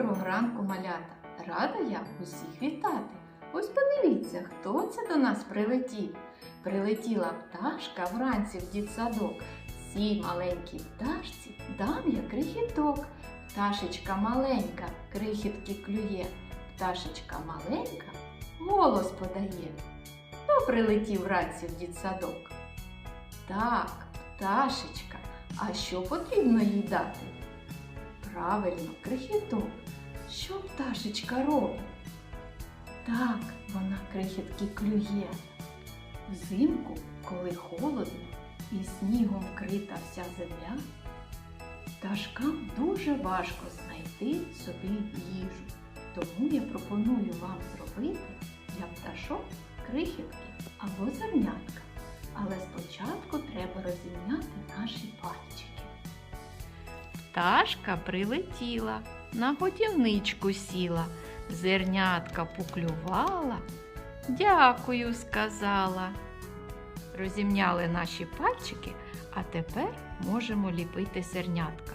Доброго ранку, малята! Рада я усіх вітати. Ось подивіться, хто це до нас прилетів. Прилетіла пташка вранці в дітсадок. Цій маленькій пташці дам я крихіток. Пташечка маленька, крихітки клює. Пташечка маленька голос подає. Хто прилетів вранці в дітсадок? Так, пташечка. А що потрібно їй дати? Правильно, крихіток. Що пташечка робить? Так, вона крихітки клює. Взимку, коли холодно і снігом вкрита вся земля, пташкам дуже важко знайти собі їжу. Тому я пропоную вам зробити для пташок крихітки або зернятка. Але спочатку треба розімняти наші пальчики. Пташка прилетіла, на годівничку сіла, зернятка поклювала, дякую сказала. Розімняли наші пальчики, а тепер можемо ліпити зернятка.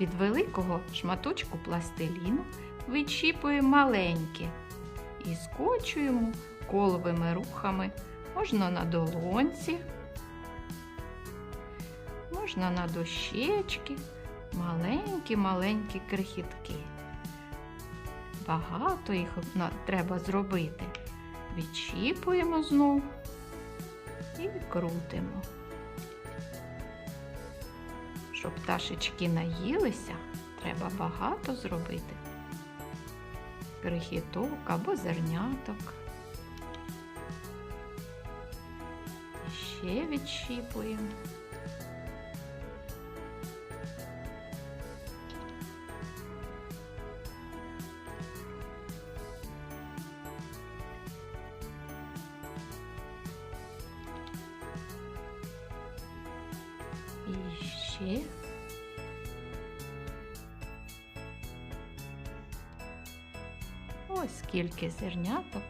Від великого шматочку пластиліну відчіпуємо маленьке і скочуємо коловими рухами. Можна на долонці, можна на дощечки маленькі-маленькі крихітки. Багато їх треба зробити. Відчіпуємо знов і крутимо. Щоб пташечки наїлися, треба багато зробити. Крихіток або зерняток. І ще відщіпуємо. І. Ось скільки зерняток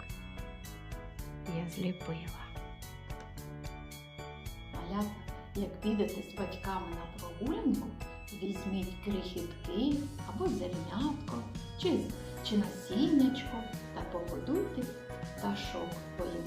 я зліпила. Малята, як підете з батьками на прогулянку, візьміть крихітки або зернятко, чи, чи насіннячко та погодуйте пташок, бо їм